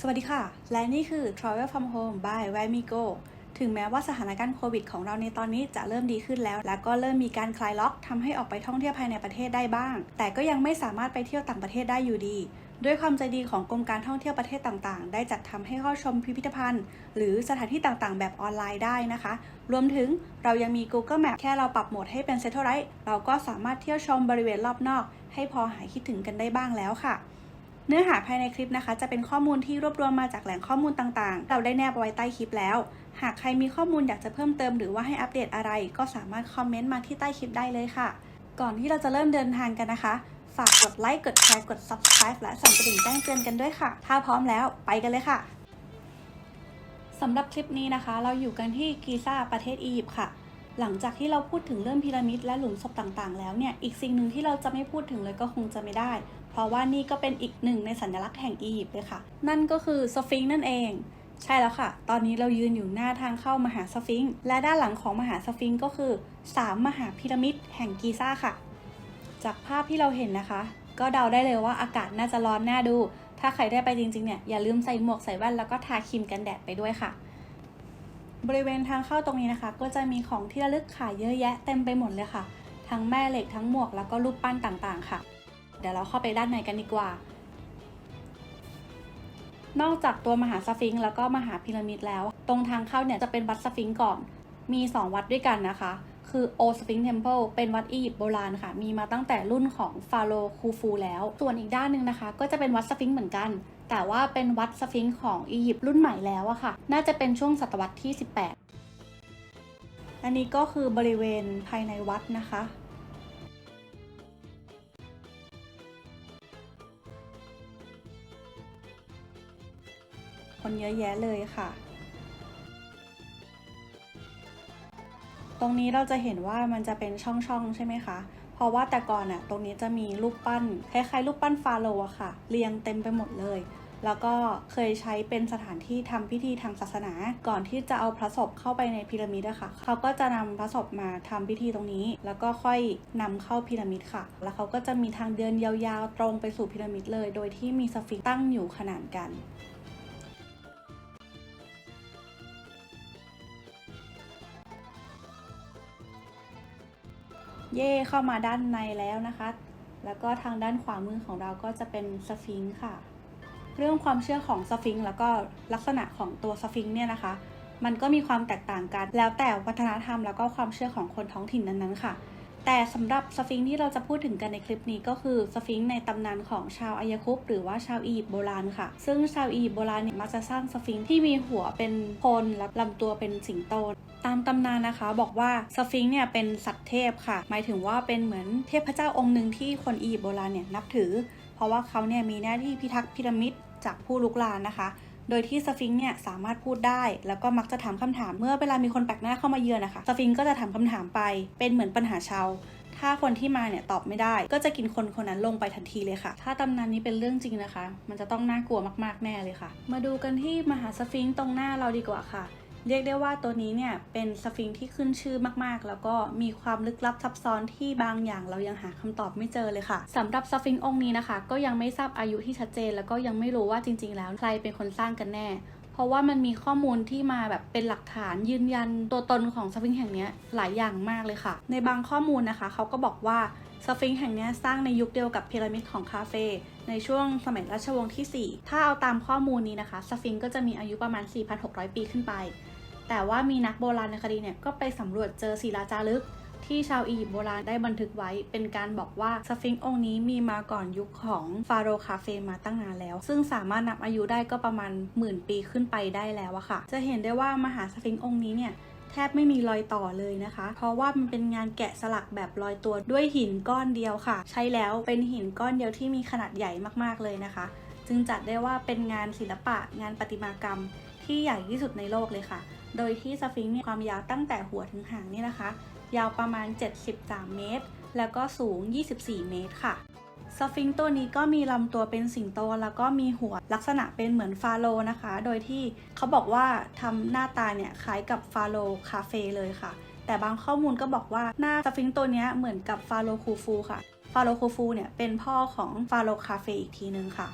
สวัสดีค่ะ และนี่คือ Travel from Home by w a m i g o ถึงแม้ว่าสถานการณ์โควิดของเราในตอนนี้จะเริ่มดีขึ้นแล้ว และก็เริ่มมีการคลายล็อกทำให้ออกไปท่องเที่ยวภายในประเทศได้บ้าง แต่ก็ยังไม่สามารถไปเที่ยวต่างประเทศได้อยู่ดี ด้วยความใจดีของกรมการท่องเที่ยวประเทศต่างๆ ได้จัดทำให้เข้าชมพิพิธภัณฑ์ หรือสถานที่ต่างๆ แบบออนไลน์ได้นะคะ รวมถึงเรายังมี Google Map แค่เราปรับโหมดให้เป็น Satellite เราก็สามารถเที่ยวชมบริเวณรอบนอก ให้พอหายคิดถึงกันได้บ้างแล้วค่ะ เนื้อหาภายในคลิปนะคะ จะเป็นข้อมูลที่รวบรวมมาจากแหล่งข้อมูลต่างๆ เราได้แนบไว้ใต้คลิปแล้ว หากใครมีข้อมูลอยากจะเพิ่มเติมหรือว่าให้อัปเดตอะไร ก็สามารถคอมเมนต์มาที่ใต้คลิปได้เลยค่ะ ก่อนที่เราจะเริ่มเดินทางกันนะคะ ฝากกดไลค์ กดแชร์ กด subscribe และสั่นกระดิ่งแจ้งเตือนกันด้วยค่ะ ถ้าพร้อมแล้วไปกันเลยค่ะสำหรับคลิปนี้นะคะ เราอยู่กันที่กีซ่าประเทศอียิปต์ค่ะ หลังจากที่เราพูดถึงเรื่องพีระมิดและหลุมศพต่างๆ แล้วเนี่ย อีกสิ่งหนึ่งที่เราจะไม่พูดถึงเลยก็คงจะไม่ได้ เพราะว่านี่ก็เป็นอีกหนึ่งในสัญลักษณ์แห่งอียิปต์เลยค่ะ นั่นก็คือสฟิงค์นั่นเอง ใช่แล้วค่ะ ตอนนี้เรายืนอยู่หน้าทางเข้ามหาสฟิงค์และด้านหลังของมหาสฟิงค์ก็คือสามมหาพีระมิดแห่งกีซ่าค่ะ จากภาพที่เราเห็นนะคะ ก็เดาได้เลยว่าอากาศน่าจะร้อนน่าดู ถ้าใครได้ไปจริงๆเนี่ยอย่าลืมใส่หมวกใส่แว่นแล้วก็ทาครีมกันแดดไปด้วยค่ะบริเวณทางเข้าตรงนี้นะคะ ก็จะมีของที่ระลึกขายเยอะแยะเต็มไปหมดเลยค่ะ ทั้งแม่เหล็กทั้งหมวกแล้วก็รูปปั้นต่างๆค่ะ เดี๋ยวเราเข้าไปด้านในกันดีกว่า นอกจากตัวมหาสฟิงค์แล้วก็มหาพีระมิดแล้ว ตรงทางเข้าเนี่ยจะเป็นวัดสฟิงค์ก่อน มี 2 วัดด้วยกันนะคะ คือโอสฟิงค์เทมเพิลเป็นวัดอียิปต์โบราณค่ะ มีมาตั้งแต่รุ่นของฟาโรห์คูฟูแล้ว ส่วนอีกด้านหนึ่งนะคะ ก็จะเป็นวัดสฟิงค์เหมือนกัน แต่ว่าเป็นวัดสฟิงค์ของอียิปต์รุ่นใหม่แล้วอะค่ะ น่าจะเป็นช่วงศตวรรษที่ 18อันนี้ก็คือบริเวณภายในวัดนะคะ คนเยอะแยะเลยค่ะ ตรงนี้เราจะเห็นว่ามันจะเป็นช่องๆใช่ไหมคะ เพราะว่าแต่ก่อนอะตรงนี้จะมีรูปปั้นคล้ายๆรูปปั้นฟาโรห์ค่ะ เรียงเต็มไปหมดเลยแล้วก็เคยใช้เป็นสถานที่ทำพิธีทางศาสนา ก่อนที่จะเอาพระศพเข้าไปในพีระมิดอะค่ะ เขาก็จะนำพระศพมาทำพิธีตรงนี้ แล้วก็ค่อยนำเข้าพีระมิดค่ะ แล้วเขาก็จะมีทางเดินยาวๆตรงไปสู่พีระมิดเลย โดยที่มีสฟิงตั้งอยู่ขนานกัน เย่เข้ามาด้านในแล้วนะคะ แล้วก็ทางด้านขวามือของเราก็จะเป็นสฟิงค์ค่ะ เรื่องความเชื่อของสฟิงค์แล้วก็ลักษณะของตัวสฟิงค์เนี่ยนะคะ มันก็มีความแตกต่างกัน แล้วแต่วัฒนธรรมแล้วก็ความเชื่อของคนท้องถิ่นนั้นๆค่ะ แต่สำหรับสฟิงค์ที่เราจะพูดถึงกันในคลิปนี้ก็คือสฟิงค์ในตำนานของชาวอายคุปหรือว่าชาวอียิปต์โบราณค่ะ ซึ่งชาวอียิปต์โบราณเนี่ยมักจะสร้างสฟิงค์ที่มีหัวเป็นโคนและลำตัวเป็นสิงโต ตามตำนานนะคะบอกว่าสฟิงค์เนี่ยเป็นสัตว์เทพค่ะ หมายถึงว่าเป็นเหมือนเทพเจ้าองค์หนึ่งที่คนอียิปต์โบราณเนี่ยนับถือ เพราะว่าเขาเนี่ยมีหน้าที่พิทักษ์พีระมิดจากผู้ลุกลานนะคะ โดยที่สฟิงค์เนี่ยสามารถพูดได้ แล้วก็มักจะถามคำถามเมื่อเวลามีคนแปลกหน้าเข้ามาเยือนนะคะสฟิงค์ก็จะถามคำถามไป เป็นเหมือนปัญหาชาวถ้าคนที่มาเนี่ยตอบไม่ได้ ก็จะกินคนคนนั้นลงไปทันทีเลยค่ะ ถ้าตำนานนี้เป็นเรื่องจริงนะคะ มันจะต้องน่ากลัวมากๆแน่เลยค่ะ มาดูกันที่มหาสฟิงค์ตรงหน้าเราดีกว่าค่ะ เรียกได้ว่าตัวนี้เนี่ยเป็นสฟิงที่ขึ้นชื่อมากๆ แล้วก็มีความลึกลับซับซ้อนที่บางอย่างเรายังหาคำตอบไม่เจอเลยค่ะสำหรับสฟิงองค์นี้นะคะ ก็ยังไม่ทราบอายุที่ชัดเจน แล้วก็ยังไม่รู้ว่าจริง ๆ แล้วใครเป็นคนสร้างกันแน่ เพราะว่ามันมีข้อมูลที่มาแบบเป็นหลักฐานยืนยันตัวตนของสฟิงแห่งนี้หลายอย่างมากเลยค่ะ ในบางข้อมูลนะคะเขาก็บอกว่าสฟิงแห่งนี้สร้างในยุคเดียวกับพีระมิดของคาเฟ่ในช่วงสมัยราชวงศ์ที่ 4 ถ้าเอาตามข้อมูลนี้นะคะ สฟิงก็จะมีอายุประมาณ 4,600 ปีขึ้นไป แต่ว่ามีนักโบราณคดีเนี่ยก็ไปสำรวจเจอศิลาจารึก ที่ชาวอียิปต์โบราณได้บันทึกไว้ เป็นการบอกว่าสฟิงค์องค์นี้มีมาก่อนยุคของฟาโรห์คาเฟมาตั้งนานแล้ว ซึ่งสามารถนับอายุได้ก็ประมาณหมื่นปีขึ้นไปได้แล้วอะค่ะ จะเห็นได้ว่ามหาสฟิงค์องค์นี้เนี่ยแทบไม่มีรอยต่อเลยนะคะ เพราะว่ามันเป็นงานแกะสลักแบบลอยตัวด้วยหินก้อนเดียวค่ะ ใช้แล้วเป็นหินก้อนเดียวที่มีขนาดใหญ่มากๆเลยนะคะ จึงจัดได้ว่าเป็นงานศิลปะงานประติมากรรมที่ใหญ่ที่สุดในโลกเลยค่ะ โดยที่สฟิงค์เนี่ยความยาวตั้งแต่หัวถึงหางนี่นะคะ ยาวประมาณ 73 เมตร แล้วก็สูง 24 เมตรค่ะสฟิงค์ตัวนี้ก็มีลำตัวเป็นสิงโตแล้วก็มีหัวลักษณะเป็นเหมือนฟาโรนะคะ โดยที่เขาบอกว่าทำหน้าตาเนี่ยคล้ายกับฟาโรคาเฟ่เลยค่ะ แต่บางข้อมูลก็บอกว่าหน้าสฟิงค์ตัวนี้เหมือนกับฟาโรคูฟูค่ะฟาโรคูฟูเนี่ยเป็นพ่อของฟาโรคาเฟ่อีกทีนึงค่ะ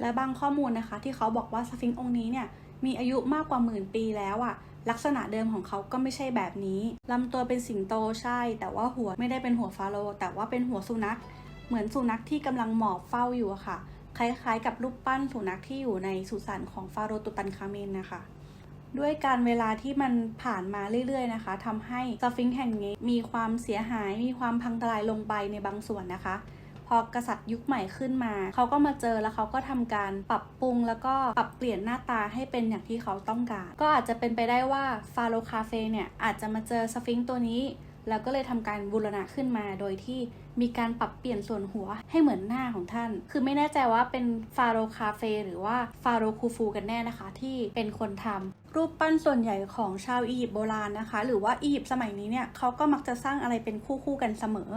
และบางข้อมูลนะคะ ที่เขาบอกว่าสฟิงค์องค์นี้เนี่ยมีอายุมากกว่าหมื่นปีแล้วอะลักษณะเดิมของเขาก็ไม่ใช่แบบนี้ ลำตัวเป็นสิงโตใช่ แต่ว่าหัวไม่ได้เป็นหัวฟาโรแต่ว่าเป็นหัวสุนัข เหมือนสุนัขที่กำลังหมอบเฝ้าอยู่ค่ะ คล้ายๆ กับรูปปั้นสุนัขที่อยู่ในสุสานของฟาโรตุตันคาเมนนะคะ ด้วยการเวลาที่มันผ่านมาเรื่อยๆนะคะทำให้สฟิงค์แห่งนี้มีความเสียหาย มีความพังทลายลงไปในบางส่วนนะคะ พอกษัตริย์ยุคใหม่ขึ้นมา เขาก็มาเจอแล้วเขาก็ทำการปรับปรุงแล้วก็ปรับเปลี่ยนหน้าตาให้เป็นอย่างที่เขาต้องการ ก็อาจจะเป็นไปได้ว่าฟาโรคาเฟ่เนี่ยอาจจะมาเจอสฟิงค์ตัวนี้ แล้วก็เลยทำการบูรณะขึ้นมาโดยที่มีการปรับเปลี่ยนส่วนหัวให้เหมือนหน้าของท่าน คือไม่แน่ใจว่าเป็นฟาโรคาเฟ่หรือว่าฟาโรคูฟูกันแน่นะคะ ที่เป็นคนทำ รูปปั้นส่วนใหญ่ของชาวอียิปต์โบราณนะคะ หรือว่าอียิปต์สมัยนี้เนี่ยเขาก็มักจะสร้างอะไรเป็นคู่คู่กันเสมอ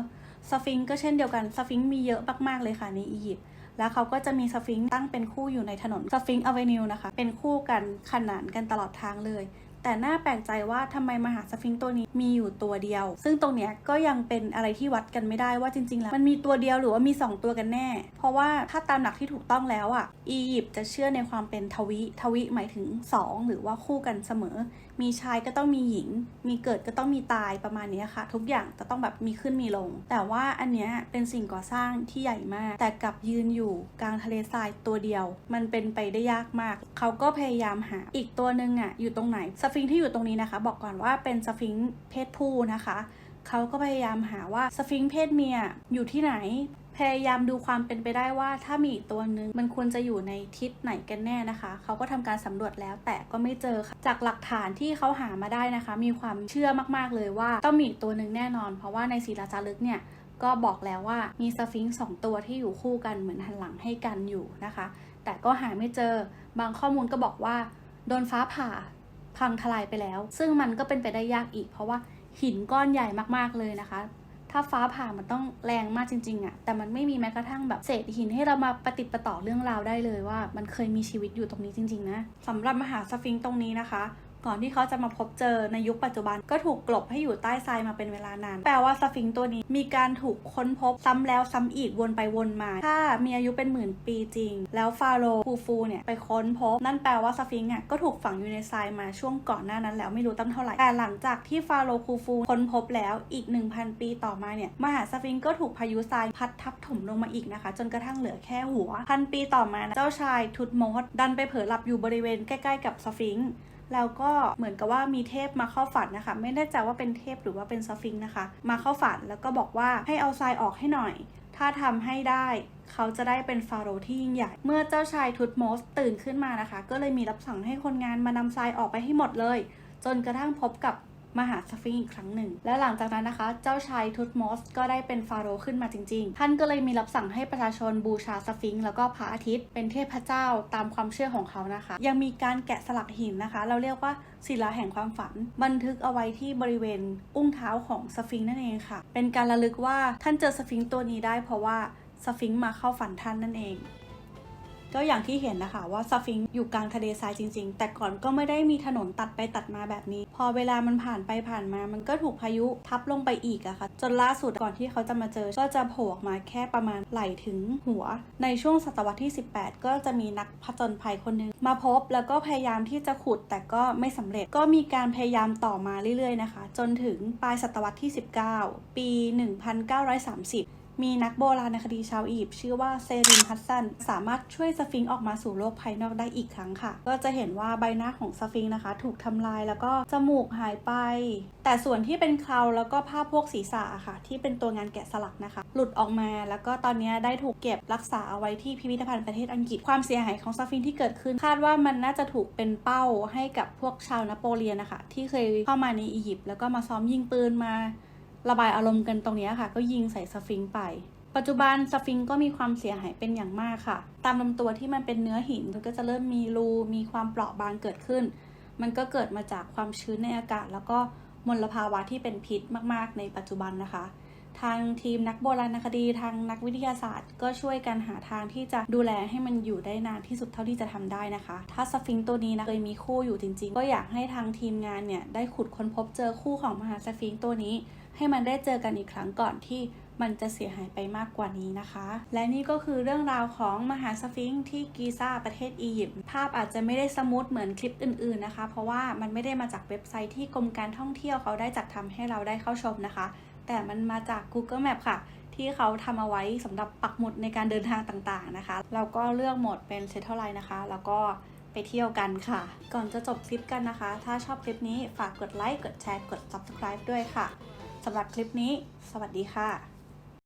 สฟิงค์ก็เช่นเดียวกันสฟิงค์มีเยอะมากๆเลยค่ะในอียิปต์แล้วเขาก็จะมีสฟิงค์ตั้งเป็นคู่อยู่ในถนนสฟิงค์อเวนิวนะคะ เป็นคู่กันขนานกันตลอดทางเลย แต่น่าแปลกใจว่าทำไมมหาสฟิงค์ตัวนี้มีอยู่ตัวเดียว ซึ่งตรงเนี้ยก็ยังเป็นอะไรที่วัดกันไม่ได้ว่าจริง ๆ แล้ว มันมีตัวเดียวหรือว่ามี 2 ตัวกันแน่ เพราะว่าถ้าตามหลักที่ถูกต้องแล้วอะอียิปต์จะเชื่อในความเป็นทวิทวิหมายถึง 2 หรือว่าคู่กันเสมอ มีชายก็ต้องมีหญิง มีเกิดก็ต้องมีตายประมาณนี้ค่ะ ทุกอย่างจะต้องแบบมีขึ้นมีลง แต่ว่าอันเนี้ยเป็นสิ่งก่อสร้างที่ใหญ่มาก แต่กลับยืนอยู่กลางทะเลทรายตัวเดียว มันเป็นไปได้ยากมาก เขาก็พยายามหาอีกตัวหนึ่งอะอยู่ตรงไหนสฟิงค์ที่อยู่ตรงนี้นะคะ บอกก่อนว่าเป็นสฟิงค์เพศผู้นะคะเขาก็พยายามหาว่าสฟิงค์เพศเมียอยู่ที่ไหน พยายามดูความเป็นไปได้ว่าถ้ามีอีกตัวหนึ่งมันควรจะอยู่ในทิศไหนกันแน่นะคะ เขาก็ทำการสำรวจแล้วแต่ก็ไม่เจอค่ะ จากหลักฐานที่เขาหามาได้นะคะ มีความเชื่อมากๆเลยว่าต้องมีอีกตัวหนึ่งแน่นอน เพราะว่าในศิลาจารึกเนี่ยก็บอกแล้วว่ามีสฟิงค์สองตัวที่อยู่คู่กันเหมือนหันหลังให้กันอยู่นะคะ แต่ก็หาไม่เจอบางข้อมูลก็บอกว่า โดนฟ้าผ่าพังทลายไปแล้ว ซึ่งมันก็เป็นไปได้ยากอีก เพราะว่าหินก้อนใหญ่มากๆเลยนะคะ ถ้าฟ้าผ่ามันต้องแรงมากจริงๆอะแต่มันไม่มีแม้กระทั่งแบบเศษหินให้เรามาปฏิดประต่อเรื่องราวได้เลยว่า มันเคยมีชีวิตอยู่ตรงนี้จริง ๆ นะสำหรับมหาสฟิงค์ตรงนี้นะคะ ก่อนที่เขาจะมาพบเจอในยุคปัจจุบันก็ถูกกลบให้อยู่ใต้ทรายมาเป็นเวลานาน แปลว่าสฟิงค์ตัวนี้มีการถูกค้นพบซ้ำแล้วซ้ำอีกวนไปวนมา ถ้ามีอายุเป็นหมื่นปีจริง แล้วฟาโรห์ฟูฟูเนี่ยไปค้นพบ นั่นแปลว่าสฟิงค์อะก็ถูกฝังอยู่ในทรายมาช่วงก่อนหน้านั้นแล้วไม่รู้ตั้งเท่าไหร่ แต่หลังจากที่ฟาโรห์คูฟูค้นพบแล้วอีก 1,000 ปีต่อมาเนี่ยมหาสฟิงค์ก็ถูกพายุทรายพัดทับถมลงมาอีกนะคะ จนกระทั่งเหลือแค่หัวพันปีต่อมานะเจ้าชายทุตโมสดันไปเผลอหลับอยู่บริเวณใกล้ๆกับสฟิง์ แล้วก็เหมือนกับว่ามีเทพมาเข้าฝันนะคะ ไม่แน่ใจว่าเป็นเทพหรือว่าเป็นสฟิงค์นะคะ มาเข้าฝันแล้วก็บอกว่าให้เอาทรายออกให้หน่อย ถ้าทำให้ได้เขาจะได้เป็นฟาโรห์ที่ยิ่งใหญ่ เมื่อเจ้าชายทุตโมสตื่นขึ้นมานะคะ ก็เลยมีรับสั่งให้คนงานมานำทรายออกไปให้หมดเลย จนกระทั่งพบกับ มาหาสฟิงค์อีกครั้งหนึ่ง และหลังจากนั้นนะคะ เจ้าชายทุตโมสก็ได้เป็นฟาโรห์ขึ้นมาจริง ๆ ท่านก็เลยมีรับสั่งให้ประชาชนบูชาสฟิงค์แล้วก็พระอาทิตย์ เป็นเทพเจ้าตามความเชื่อของเขานะคะ ยังมีการแกะสลักหินนะคะ เราเรียกว่าศิลาแห่งความฝัน บันทึกเอาไว้ที่บริเวณอุ้งเท้าของสฟิงค์นั่นเองค่ะ เป็นการระลึกว่าท่านเจอสฟิงค์ตัวนี้ได้เพราะว่าสฟิงค์มาเข้าฝันท่านนั่นเอง ก็อย่างที่เห็นนะคะว่าสฟิงค์อยู่กลางทะเลทรายจริง ๆ แต่ก่อนก็ไม่ได้มีถนนตัดไปตัดมาแบบนี้ พอเวลามันผ่านไปผ่านมา มันก็ถูกพายุทับลงไปอีกอะค่ะ จนล่าสุดก่อนที่เขาจะมาเจอ ก็จะโผล่ออกมาแค่ประมาณไหลถึงหัว ในช่วงศตวรรษที่ 18 ก็จะมีนักผจญภัยคนหนึงมาพบแล้วก็พยายามที่จะขุดแต่ก็ไม่สำเร็จ ก็มีการพยายามต่อมาเรื่อยๆนะคะ จนถึงปลายศตวรรษที่ 19 ปี 1930 มีนักโบราณคดีชาวอียิปต์ชื่อว่าเซรินฮัสซัน สามารถช่วยสฟิงค์ออกมาสู่โลกภายนอกได้อีกครั้งค่ะ ก็จะเห็นว่าใบหน้าของสฟิงค์นะคะ ถูกทำลายแล้วก็จมูกหายไป แต่ส่วนที่เป็นเคราแล้วก็ภาพพวกศีรษะอะค่ะ ที่เป็นตัวงานแกะสลักนะคะ หลุดออกมาแล้วก็ตอนนี้ได้ถูกเก็บรักษาเอาไว้ที่พิพิธภัณฑ์ประเทศอังกฤษความเสียหายของสฟิงค์ที่เกิดขึ้น คาดว่ามันน่าจะถูกเป็นเป้าให้กับพวกชาวนโปเลียนนะคะที่เคยเข้ามาในอียิปต์แล้วก็มาซ้อมยิงปืนมา ระบายอารมณ์กันตรงนี้ค่ะ ก็ยิงใส่สฟิงไป ปัจจุบันสฟิงก็มีความเสียหายเป็นอย่างมากค่ะ ตามลำตัวที่มันเป็นเนื้อหินมันก็จะเริ่มมีรูมีความเปราะบางเกิดขึ้น มันก็เกิดมาจากความชื้นในอากาศ แล้วก็มลภาวะที่เป็นพิษมาก ๆ ในปัจจุบันนะคะ ทางทีมนักโบราณคดีทางนักวิทยาศาสตร์ ก็ช่วยกันหาทางที่จะดูแลให้มันอยู่ได้นานที่สุดเท่าที่จะทำได้นะคะ ถ้าสฟิงค์ตัวนี้นะเคยมีคู่อยู่จริง ๆ ก็อยากให้ทางทีมงานเนี่ยได้ขุดค้นพบเจอคู่ของมหาสฟิงค์ตัวนี้ ให้มันได้เจอกันอีกครั้งก่อนที่มันจะเสียหายไปมากกว่านี้นะคะ และนี่ก็คือเรื่องราวของมหาสฟิงค์ที่กีซ่าประเทศอียิปต์ ภาพอาจจะไม่ได้สมูทเหมือนคลิปอื่นๆนะคะ เพราะว่ามันไม่ได้มาจากเว็บไซต์ที่กรมการท่องเที่ยวเขาได้จัดทำให้เราได้เข้าชมนะคะ แต่มันมาจาก Google Map ค่ะ ที่เขาทำเอาไว้สำหรับปักหมุดในการเดินทางต่างๆนะคะ เราก็เลือกโหมดเป็น Settle Line นะคะ แล้วก็ไปเที่ยวกันค่ะ ก่อนจะจบคลิปกันนะคะ ถ้าชอบคลิปนี้ฝากกดไลค์ กดแชร์ กด Subscribe ด้วยค่ะสำหรับคลิปนี้ สวัสดีค่ะ